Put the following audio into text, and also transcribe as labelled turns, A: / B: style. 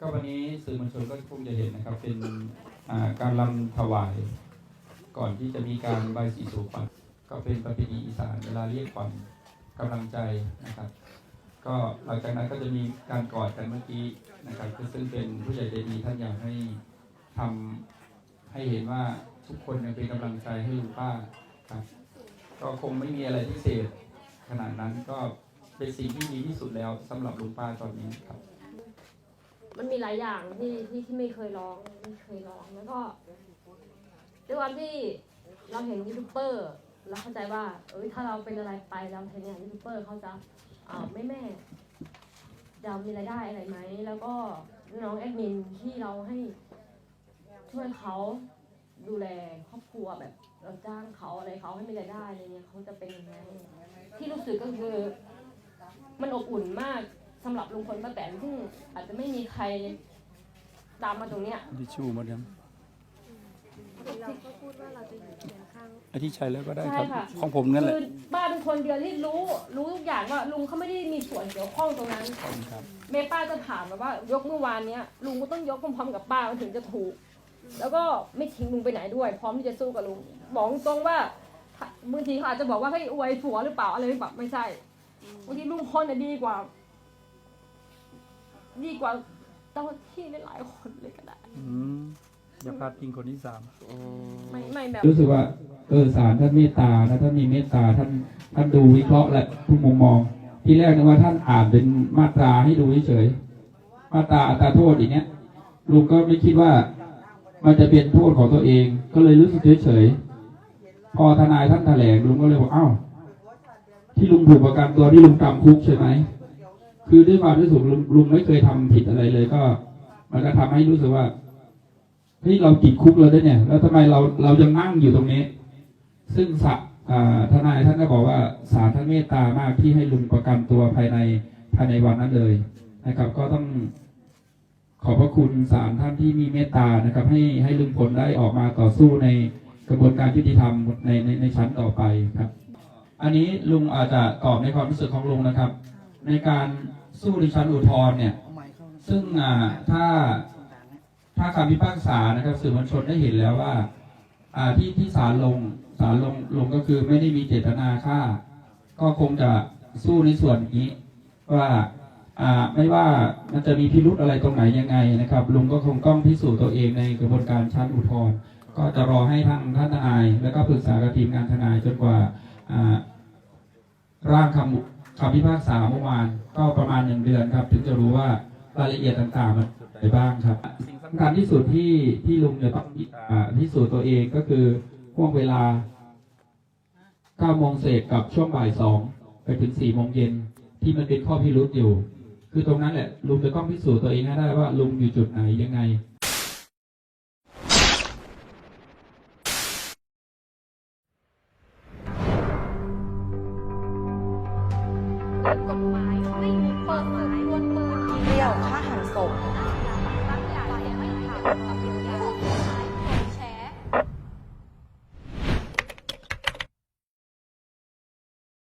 A: ก็วันนี้สื่อมวลชนก็คงจะเห็นนะครับ เป็นการรำถวาย ก่อนที่จะมีการใบายสีสู่ขวัญก็เป็นประเพณีอีสานเวลาเรียกขวัญกำลังใจนะครับ ก็หลังจากนั้นก็จะมีการกอดกันเมื่อกี้นะครับซึ่งเป็นผู้ใหญ่ใจดีท่านอยากให้ทำให้เห็นว่าทุกคนยังเป็นกำลังใจให้ลุงป้าครับ ก็คงไม่มีอะไรพิเศษขนาดนั้นก็เป็นสิ่งที่ดีที่สุดแล้วสำหรับลุงป้าตอนนี้ครับ
B: มันมีหลายอย่างที่ที่ที่ไม่เคยลองไม่เคยลองแล้วก็ด้วยความที่เราเห็นยูทูบเบอร์เราเข้าใจว่า เอ้ยถ้าเราเป็นอะไรไปเราเห็นเนี่ยยูทูบเบอร์เขาจะอ่าไม่แม่จะมีรายได้อะไรไหมแล้วก็น้องแอดมินที่เราให้ช่วยเขาดูแลครอบครัวแบบเราจ้างเขาอะไรเขาให้มีรายได้อะไรเงี้ยเขาจะเป็นยังไงที่รู้สึกก็คือ มันอบอุ่นมากำหรับลุงพลป้าแตนซึ่งอาจจะไม่มีใครตามมาตรงเนี้ย
A: ทิชชู่มาเดิม
C: เราก็พูดว่าเราจะอยู่เคียงข้าง
A: ไอที่ใช้แล้วก็ได้
B: ใช่
A: ครับ
B: ค่ะ
A: ของผมนั่นแหละ
B: คือป้าเป็นคนเดียวที่รู้ รู้ทุกอย่างว่าลุงเขาไม่ได้มีส่วนเกี่ยวข้องตรงนั้น
A: ขอบคุณครับ
B: แม่ป้าจะถามแบบว่ายกเมื่อวานเนี้ยลุงก็ต้องยกพร้อมๆกับป้ามันถึงจะถูก แล้วก็ไม่ทิ้งลุงไปไหนด้วย พร้อมที่จะสู้กับลุงบอกตรงว่าถ้าบางทีเขาอาจจะบอกว่าให้ยอวยผัวหรือเปล่าอะไรหรือเปล่าไม่ใช่บางทีลุงพลน่ะดีกว่า ดีกว่าเจ้าที่หลายๆคนเลยก็ได้
A: อืมอย่าพลาดพิงคนที่สาม
B: ไม่ไม่แบบ
A: รู้สึกว่าเออสารท่านเมตตานะท่านมีเมตตาท่านท่านดูวิเคราะห์และทุกมุมมอง ที่แรกนึกว่าท่านอ่านเป็นมาตราให้ดูเฉยๆมาตราอัตราโทษอย่างเงี้ยลุงก็ไม่คิดว่า มันจะเป็นโทษของตัวเอง ก็เลยรู้สึกเฉยๆพอทนายท่านแถลงลุงก็เลยบอกเอ้า ที่ลุงถูกประกันตัวที่ลุงจำคุกใช่ไหม คือด้วยความที่สุดลุงลุงไม่เคยทำผิดอะไรเลยก็ มันก็ทำให้รู้สึกว่าเฮ้ยเราติดคุกแล้วด้เนี่ย แล้วทำไมเราเรายังนั่งอยู่ตรงนี้ ซึ่งสะทนายท่านก็บอกว่าศาลท่านเมตตามากที่ให้ลุงประกันตัวภายในภายในวันนั้นเลยนะครับ ก็ต้องขอบพระคุณศาลท่านที่มีเมตตานะครับ ให้ให้ลุงพลได้ออกมาต่อสู้ในกระบวนการยุติธรรมในในในชั้นต่อไปครับ อันนี้ลุงอาจจะตอบในความรู้สึกของลุงนะครับ ในการสู้ในชั้นอุทธรณ์เนี่ย ซึ่งถ้าถ้าคำพิพากษานะครับสื่อมวลชนได้เห็นแล้วว่าที่ที่ศาลลงศาลลงลงก็คือไม่ได้มีเจตนาฆ่า ก็คงจะสู้ในส่วนนี้ว่าไม่ว่ามันจะมีพิรุธอะไรตรงไหนยังไงนะครับ ลุงก็คงต้องพิสูจน์ตัวเองในกระบวนการชั้นอุทธรณ์ก็จะรอให้ทางท่านทนาย แล้วก็ปรึกษากับทีมงานทนายจนกว่าร่างคำ คำพิพากษาเมื่อวานก็ประมาณหนึ่งเดือนครับ ถึงจะรู้ว่ารายละเอียดต่างๆมันอะไรบ้างครับ สิ่งสำคัญที่สุดที่ที่ลุงจะต้องอ่าพิสูจน์ตัวเองก็คือห่วงเวลา9โมงเศษกับช่วงบ่ายสองไปถึง4โมงเย็นที่มันเป็นข้อพิรุษอยู่ คือตรงนั้นแหละลุงจะต้องพิสูจน์ตัวเองให้ได้ว่าลุงอยู่จุดไหนยังไง
C: กฎหมายไม่มีเปิดเผยดวลปืน
D: เดี่ยวฆ่าหันศพางไม่